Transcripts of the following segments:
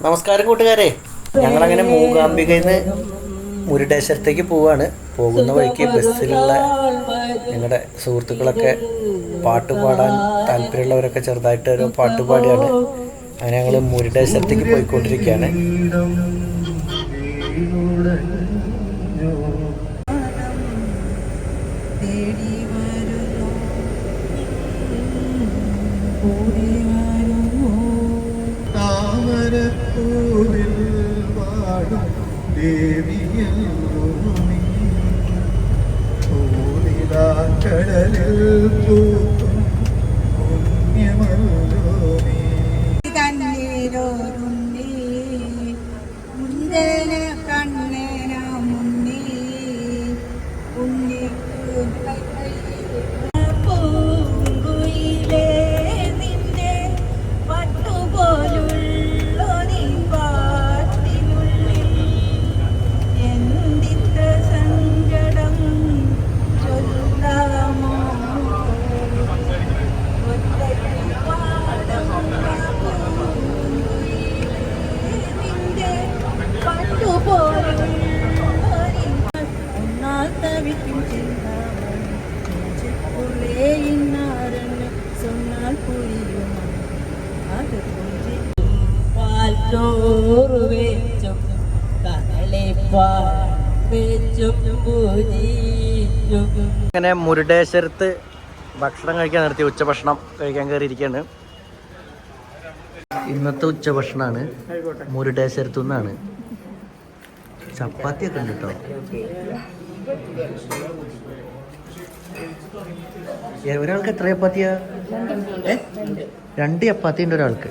നമസ്കാരം കൂട്ടുകാരെ. ഞങ്ങളങ്ങനെ മൂകാംബികയിൽ നിന്ന് മുരുടേശ്വരത്തേക്ക് പോവാണ്. പോകുന്ന വഴിക്ക് ബസ്സിലുള്ള ഞങ്ങളുടെ സുഹൃത്തുക്കളൊക്കെ പാട്ട് പാടാൻ താല്പര്യമുള്ളവരൊക്കെ ചെറുതായിട്ട് ഒരു പാട്ട് പാടിയാണ്. അങ്ങനെ ഞങ്ങൾ മുരുടേശ്വരത്തേക്ക് പോയിക്കൊണ്ടിരിക്കുകയാണ് തേടി വരുന്നു കൂടി വരുന്നു താമരപ്പൂവിൽ പാടും ദേവിയല്ലോ നീ കടലിൽ പൂക്കും അങ്ങനെ മുരുടേശ്വരത്ത് ഭക്ഷണം കഴിക്കാൻ നിർത്തി. ഉച്ചഭക്ഷണം കഴിക്കാൻ കയറിയിരിക്കുകയാണ് ഇന്നത്തെ ഉച്ചഭക്ഷണമാണ് മുരുടേശ്വരത്തു നിന്നാണ് ചപ്പാത്തി ഒക്കെ കേട്ടോ ഒരാൾക്ക് എത്ര ചപ്പാത്തിയാ? രണ്ട് ചപ്പാത്തി ഉണ്ട് ഒരാൾക്ക്.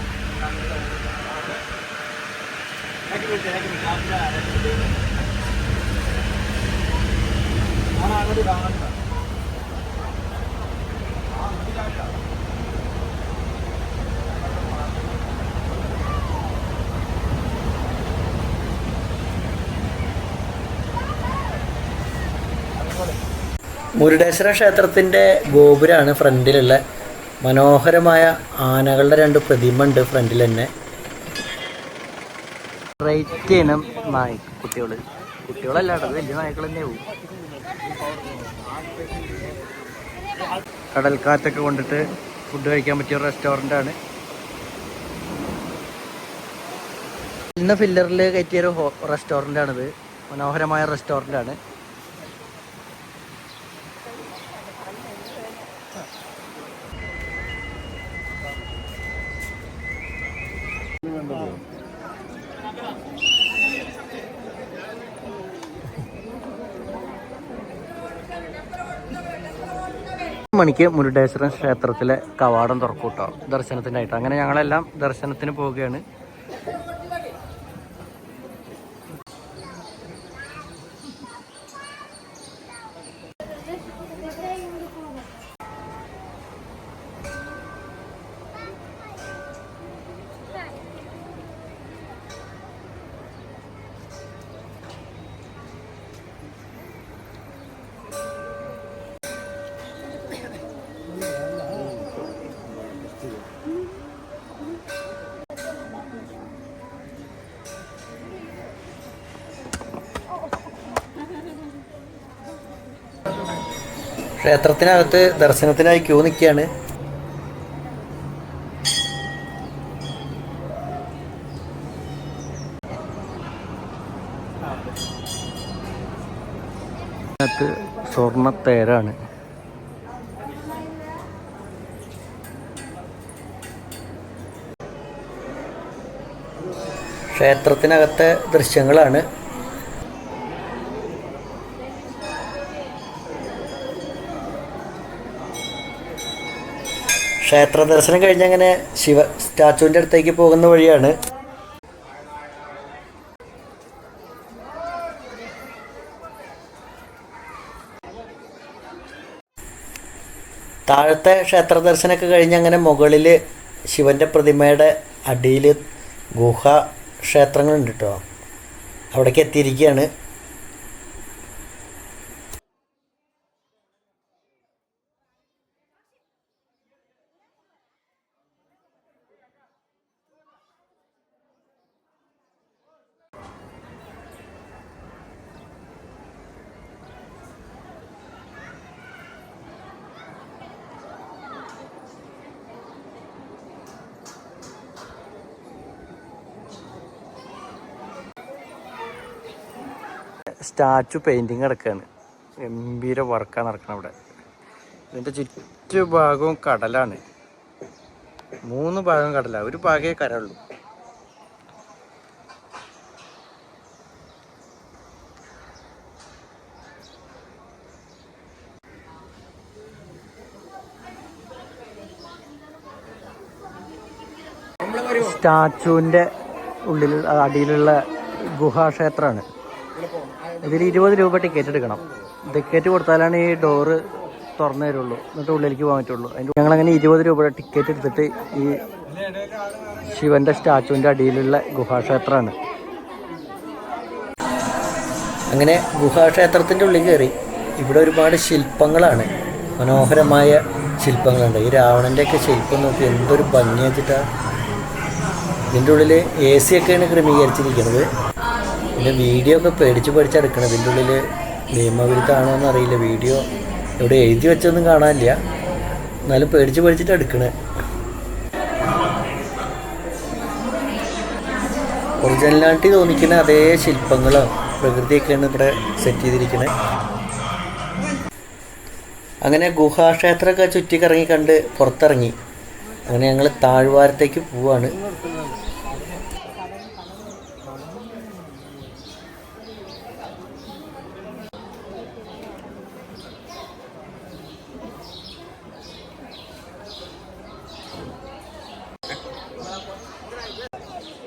മുരുടേശ്വര ക്ഷേത്രത്തിന്റെ ഗോപുരമാണ് ഫ്രണ്ടിലുള്ള. മനോഹരമായ ആനകളുടെ രണ്ട് പ്രതിമ ഉണ്ട് ഫ്രണ്ടിൽ തന്നെ. റേറ്റ് ഇനം നായ്ക്കുട്ടികൾ വലിയ നായ്ക്കൾ തന്നെയാവും കടൽക്കാറ്റൊക്കെ കൊണ്ടിട്ട് ഫുഡ് കഴിക്കാൻ പറ്റിയ റെസ്റ്റോറന്റ് ആണ്. ഇന്ന ഫില്ലറിൽ കയറ്റിയൊരു റെസ്റ്റോറന്റ് ആണിത്. മനോഹരമായ റെസ്റ്റോറന്റ് മണിക്ക് മുരുടേശ്വരം ക്ഷേത്രത്തിലെ കവാടം തുറക്കൂട്ടോ കേട്ടോ ദർശനത്തിനായിട്ട്. അങ്ങനെ ഞങ്ങളെല്ലാം ദർശനത്തിന് പോവുകയാണ്. ക്ഷേത്രത്തിനകത്ത് ദർശനത്തിനായി ക്യൂ നിൽക്കുകയാണ് അതിനകത്ത് സ്വർണത്തേരാണ് ക്ഷേത്രത്തിനകത്തെ ദൃശ്യങ്ങളാണ്. ക്ഷേത്ര ദർശനം കഴിഞ്ഞ് അങ്ങനെ ശിവ സ്റ്റാച്ചുവിന്റെ അടുത്തേക്ക് പോകുന്ന വഴിയാണ്. താഴത്തെ ക്ഷേത്ര ദർശനമൊക്കെ കഴിഞ്ഞ് അങ്ങനെ മുകളിൽ ശിവന്റെ പ്രതിമയുടെ അടിയിൽ ഗുഹ ക്ഷേത്രങ്ങളുണ്ട് കേട്ടോ. അവിടേക്ക് എത്തിയിരിക്കുകയാണ്. സ്റ്റാച്ചു പെയിന്റിങ് നടക്കുകയാണ് ഗംഭീര വർക്കാണ് നടക്കണം അവിടെ. ഇതിന്റെ ചുറ്റുഭാഗവും കടലാണ്. മൂന്ന് ഭാഗം കടല. ഒരു ഭാഗമേ കരയുള്ളൂ. സ്റ്റാച്ചുവിന്റെ ഉള്ളിൽ അടിയിലുള്ള ഗുഹാക്ഷേത്രമാണ്. ഇതിൽ ഇരുപത് രൂപ ടിക്കറ്റ് എടുക്കണം. ടിക്കറ്റ് കൊടുത്താലാണ് ഈ ഡോറ് തുറന്നു തരുള്ളൂ. എന്നിട്ട് ഉള്ളിലേക്ക് പോകാൻ പറ്റുള്ളൂ. അതിന്റെ ഞങ്ങളങ്ങനെ ഇരുപത് രൂപയുടെ ടിക്കറ്റ് എടുത്തിട്ട് ഈ ശിവന്റെ സ്റ്റാച്ചുവിന്റെ അടിയിലുള്ള ഗുഹാക്ഷേത്രമാണ്. അങ്ങനെ ഗുഹാക്ഷേത്രത്തിന്റെ ഉള്ളിൽ കയറി ഇവിടെ ഒരുപാട് ശില്പങ്ങളാണ്. മനോഹരമായ ശില്പങ്ങളുണ്ട്. ഈ രാവണന്റെയൊക്കെ ശില്പം നോക്കി എന്തൊരു ഭംഗി വെച്ചിട്ടാണ് ഇതിന്റെ ഉള്ളിൽ എ സി ഒക്കെയാണ് ക്രമീകരിച്ചിരിക്കുന്നത്. പിന്നെ വീഡിയോ ഒക്കെ പേടിച്ച് പേടിച്ചെടുക്കണം ഇതിന്റെ ഉള്ളിൽ നിയമവിരുദ്ധമാണോ എന്നറിയില്ല വീഡിയോ ഇവിടെ എഴുതി വെച്ചൊന്നും കാണാനില്ല. എന്നാലും പേടിച്ച് പേടിച്ചിട്ട് എടുക്കണേ. ഒറിജിനലായിട്ട് തോന്നിക്കുന്ന അതേ ശില്പങ്ങളോ പ്രകൃതിയൊക്കെയാണ് ഇവിടെ സെറ്റ് ചെയ്തിരിക്കുന്നത് അങ്ങനെ ഗുഹാക്ഷേത്രമൊക്കെ ചുറ്റിക്കറങ്ങി കണ്ട് പുറത്തിറങ്ങി. അങ്ങനെ ഞങ്ങൾ താഴ്വാരത്തേക്ക് പോവാണ്.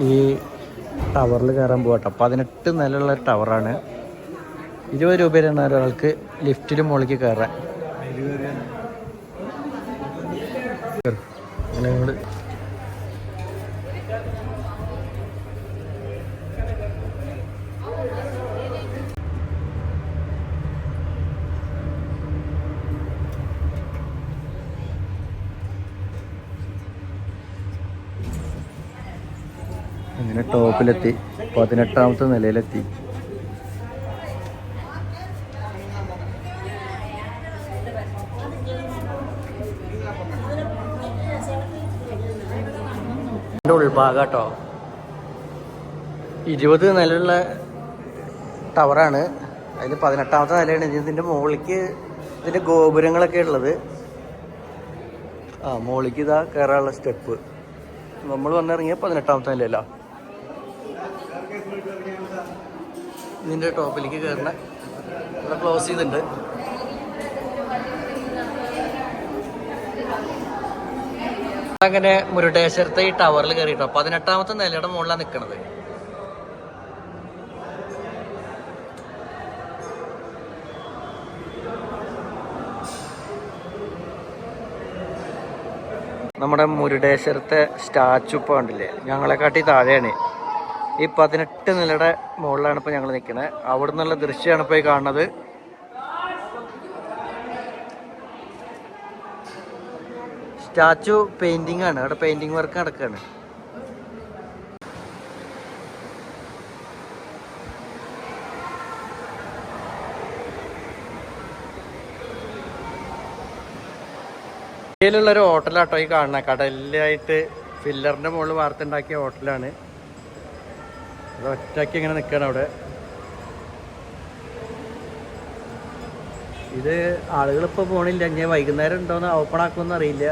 ഈ ടവറിൽ കയറാൻ പോകട്ടെ പതിനെട്ട് നിലയുള്ള ടവറാണ്. ഇരുപത് രൂപയാണ് ഒരാൾക്ക് ലിഫ്റ്റിൽ മുകളിലേക്ക് കയറാൻ. അങ്ങനെ ഞങ്ങൾ ടോപ്പിലെത്തി. പതിനെട്ടാമത്തെ നിലയിലെത്തി. ഉൾഭാഗട്ടോ ഇരുപത് നിലയുള്ള ടവറാണ്. അതിൽ പതിനെട്ടാമത്തെ നിലയാണ്. ഇതിന്റെ മുകളിലേക്ക് ഇതിന്റെ ഗോപുരങ്ങളൊക്കെ ഉള്ളത്. ആ മുകളിലേക്ക് ഇതാ കയറാനുള്ള സ്റ്റെപ്പ്. നമ്മൾ വന്നിറങ്ങിയ പതിനെട്ടാമത്തെ നിലയല്ല ഇതിന്റെ ടോപ്പിലേക്ക് കയറണ. ഇവിടെ ക്ലോസ് ചെയ്തിട്ടുണ്ട്. അങ്ങനെ മുരുടേശ്വരത്തെ ഈ ടവറിൽ കയറിയിട്ടോ. പതിനെട്ടാമത്തെ നിലയുടെ മുകളിലാണ് നിൽക്കണത് നമ്മുടെ മുരുടേശ്വരത്തെ സ്റ്റാച്ചു ഇപ്പോൾ ഞങ്ങളെ കാട്ടി താഴെയാണ്. ഈ പതിനെട്ട് നിലയുടെ മുകളിലാണ് ഇപ്പോൾ ഞങ്ങൾ നിൽക്കുന്നത് അവിടെ നിന്നുള്ള ദൃശ്യമാണ് ഇപ്പോൾ ഈ കാണുന്നത്. സ്റ്റാച്ചു പെയിന്റിംഗ് ആണ്. അവിടെ പെയിന്റിംഗ് വർക്ക് നടക്കുകയാണ് ഒരു ഹോട്ടലാട്ടോ ഈ കാണുന്ന. കടലിലായിട്ട് ഫില്ലറിന്റെ മുകളിൽ വാർത്തുണ്ടാക്കിയ ഹോട്ടലാണ് അത് ഒറ്റയ്ക്ക് ഇങ്ങനെ നിൽക്കണം അവിടെ. ഇത് ആളുകൾ ഇപ്പോൾ പോണില്ല. ഞാൻ വൈകുന്നേരം ഉണ്ടോയെന്ന് ഓപ്പൺ ആക്കുമെന്ന് അറിയില്ല.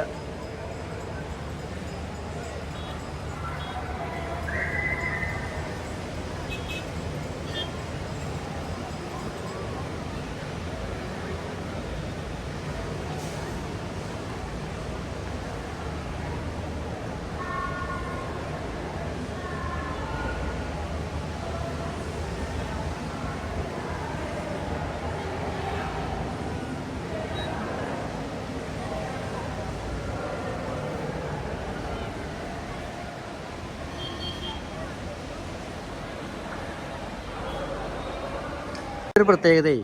ഒരു പ്രത്യേകതയെ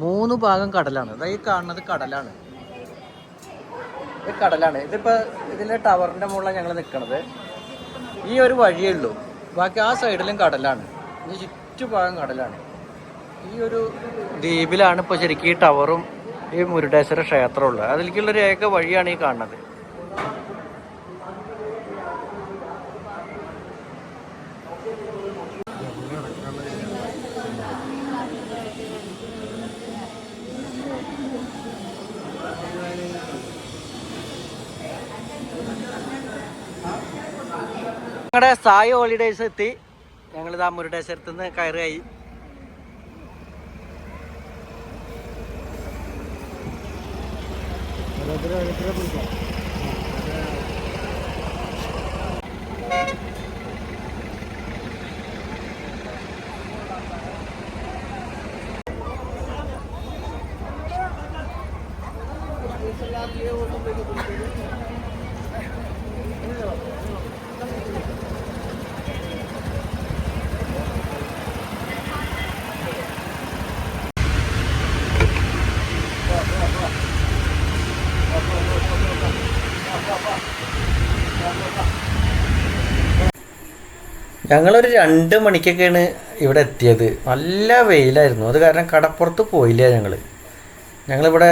മൂന്ന് ഭാഗം കടലാണ്. അതായത് കാണുന്നത് കടലാണ്. കടലാണ്. ഇതിപ്പോ ഇതിന്റെ ടവറിന്റെ മുകളിലാണ് ഞങ്ങൾ നിൽക്കുന്നത് ഈ ഒരു വഴിയേ ഉള്ളൂ. ബാക്കി ആ സൈഡിലും കടലാണ്. ഈ ചുറ്റുഭാഗം കടലാണ്. ഈ ഒരു ദ്വീപിലാണ് ഇപ്പോൾ ശരിക്കും ഈ ടവറും ഈ മുരുടേശ്വര ക്ഷേത്രമുള്ളത്. അതിലേക്കുള്ളൊരു ഏക വഴിയാണ് ഈ കാണുന്നത്. ഞങ്ങളുടെ സായി ഹോളിഡേസ് എത്തി. ഞങ്ങൾ ഇതാ മുരുടേശ്വരത്ത് നിന്ന് കയറുകയായി. ഞങ്ങളൊരു രണ്ട് മണിക്കൊക്കെയാണ് ഇവിടെ എത്തിയത്. നല്ല വെയിലായിരുന്നു. അത് കാരണം കടപ്പുറത്ത് പോയില്ല ഞങ്ങൾ ഞങ്ങളിവിടെ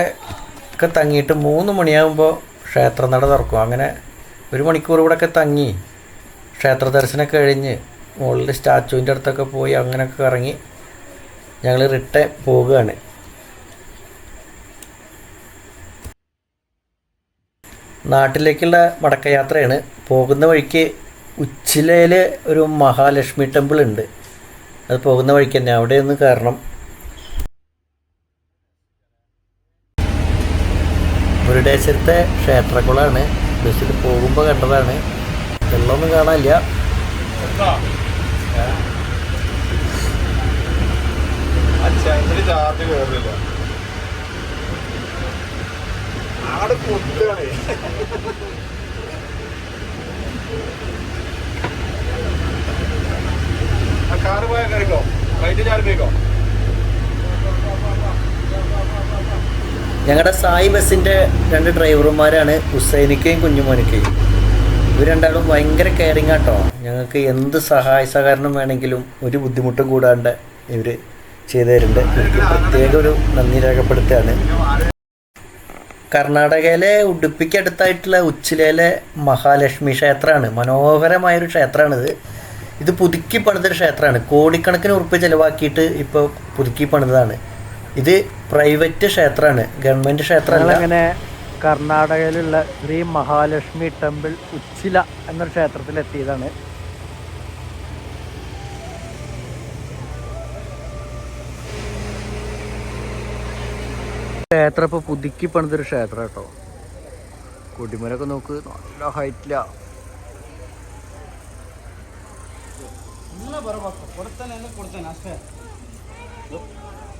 ഒക്കെ തങ്ങിയിട്ട് മൂന്ന് മണിയാകുമ്പോൾ ക്ഷേത്രനട തുറക്കും. അങ്ങനെ ഒരു മണിക്കൂർ ഇവിടെ ഒക്കെ തങ്ങി ക്ഷേത്ര ദർശനം കഴിഞ്ഞ് മുകളിൽ സ്റ്റാച്ചുവിന്റെ അടുത്തൊക്കെ പോയി അങ്ങനെയൊക്കെ ഇറങ്ങി ഞങ്ങൾ റിട്ടേൺ പോവുകയാണ് നാട്ടിലേക്കുള്ള മടക്കയാത്രയാണ്. പോകുന്ന വഴിക്ക് ഉച്ചിലയിൽ ഒരു മഹാലക്ഷ്മി ടെമ്പിൾ ഉണ്ട്. അത് പോകുന്ന വഴിക്ക് തന്നെ. അവിടെ ഒന്ന് കയറണം. മുരുടേശ്വരത്തെ ക്ഷേത്രക്കുളമാണ് ബസ്സിൽ പോകുമ്പോൾ കണ്ടതാണ്. വെള്ളമൊന്നും കാണാനില്ല. ചാർജ് കയറില്ല ആടെ ആ കാറ് പോയാൽ കയറിക്കോ റൈറ്റ് ചാരി പോയിക്കോ ഞങ്ങളുടെ സായി ബസ്സിന്റെ രണ്ട് ഡ്രൈവർമാരാണ് ഹുസൈനിക്കയും കുഞ്ഞുമോനിക്കയും ഇവർ രണ്ടാളും ഭയങ്കര കെയറിങ് ആട്ടോ. ഞങ്ങൾക്ക് എന്ത് സഹായ സഹകരണം വേണമെങ്കിലും ഒരു ബുദ്ധിമുട്ടും കൂടാണ്ട് ഇവർ ചെയ്തു തരുന്നുണ്ട് ഇവർക്ക് പ്രത്യേക ഒരു നന്ദി രേഖപ്പെടുത്തുകയാണ്. കർണാടകയിലെ ഉടുപ്പിക്കടുത്തായിട്ടുള്ള ഉച്ചിലയിലെ മഹാലക്ഷ്മി ക്ഷേത്രമാണ്. മനോഹരമായൊരു ക്ഷേത്രമാണിത്. ഇത് പുതുക്കി പണിതൊരു ക്ഷേത്രമാണ്. കോടിക്കണക്കിന് ഉറുപ്പ് ചിലവാക്കിയിട്ട് ഇപ്പോൾ പുതുക്കി പണിതാണ് ഇത് പ്രൈവറ്റ് ക്ഷേത്രമാണ്. ഗവൺമെന്റ് ക്ഷേത്രമല്ല. അങ്ങനെ കർണാടകയിലുള്ള ശ്രീ മഹാലക്ഷ്മി ടെമ്പിൾ ഉച്ചില എന്നൊരു ക്ഷേത്രത്തിൽ എത്തിയതാണ് ക്ഷേത്രം ഇപ്പോൾ പുതുക്കി പണിതൊരു ക്ഷേത്രം കേട്ടോ കൊടിമരൊക്കെ നോക്ക്. നല്ല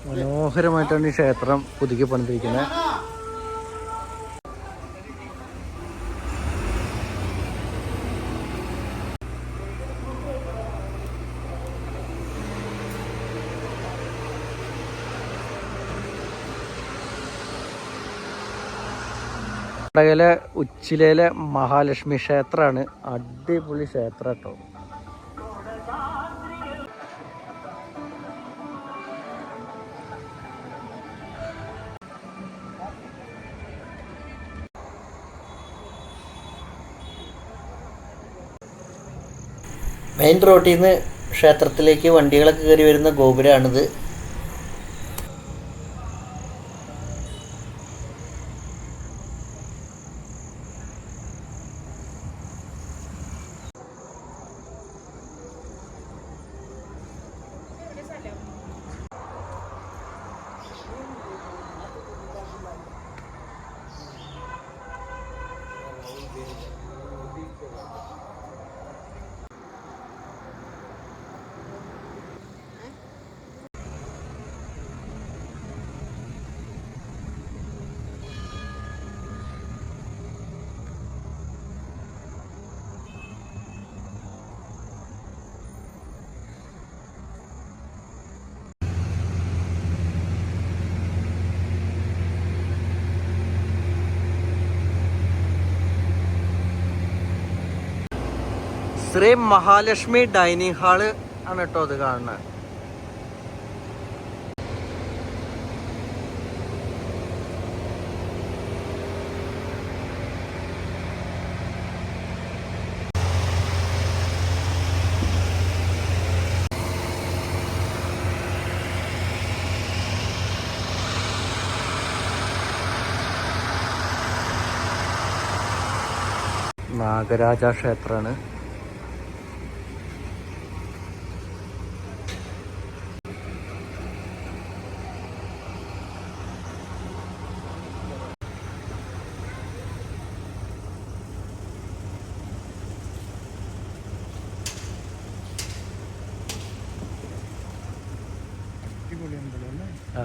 മനോഹരമായിട്ടാണ് ഈ ക്ഷേത്രം പുതുക്കി പണിതിരിക്കുന്നത്. കർണാടകയിലെ ഉച്ചിലയിലെ മഹാലക്ഷ്മി ക്ഷേത്രമാണ് അടിപൊളി ക്ഷേത്രം കേട്ടോ. മെയിൻ റോഡിൽ നിന്ന് ക്ഷേത്രത്തിലേക്ക് വണ്ടികളൊക്കെ കയറി വരുന്ന ഗോപുരമാണിത് ശ്രീ മഹാലക്ഷ്മി ഡൈനിങ് ഹാൾ ആണ് കേട്ടോ അത് കാണുന്നത്. നാഗരാജ ക്ഷേത്രമാണ് ആ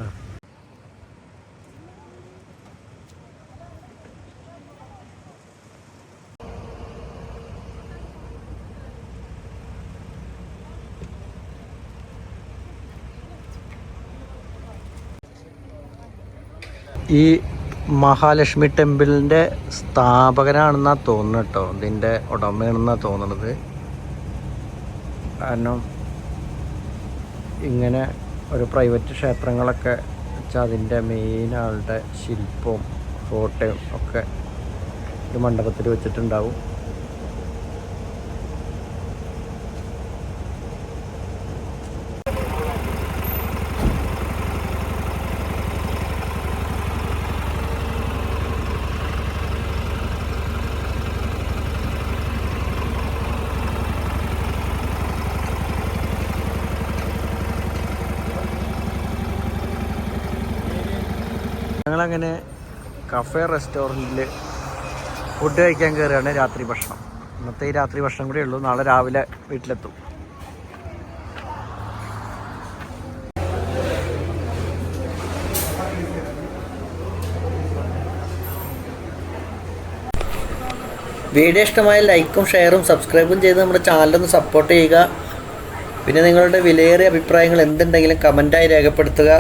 ഈ മഹാലക്ഷ്മി ടെമ്പിളിന്റെ സ്ഥാപകനാണെന്നാണ് തോന്നുന്നത് കേട്ടോ. ഇതിന്റെ ഉടമയാണെന്നാണ് തോന്നുന്നത്. കാരണം ഇങ്ങനെ ഒരു പ്രൈവറ്റ് ക്ഷേത്രങ്ങളൊക്കെ വെച്ചാൽ അതിന്റെ മെയിൻ ആളുടെ ശില്പവും ഫോട്ടോയും ഒക്കെ ഒരു മണ്ഡപത്തിൽ വെച്ചിട്ടുണ്ടാവും. ഞങ്ങളങ്ങനെ കഫേ റെസ്റ്റോറന്റിൽ ഫുഡ് കഴിക്കാൻ കയറുകയാണ് രാത്രി ഭക്ഷണം. ഇന്നത്തെ ഈ രാത്രി ഭക്ഷണം കൂടെ ഉള്ളൂ. നാളെ രാവിലെ വീട്ടിലെത്തും. വീഡിയോ ഇഷ്ടമായ ലൈക്കും ഷെയറും സബ്സ്ക്രൈബും ചെയ്ത് നമ്മുടെ ചാനലൊന്ന് സപ്പോർട്ട് ചെയ്യുക. പിന്നെ നിങ്ങളുടെ വിലയേറിയ അഭിപ്രായങ്ങൾ എന്തുണ്ടെങ്കിലും കമന്റായി രേഖപ്പെടുത്തുക.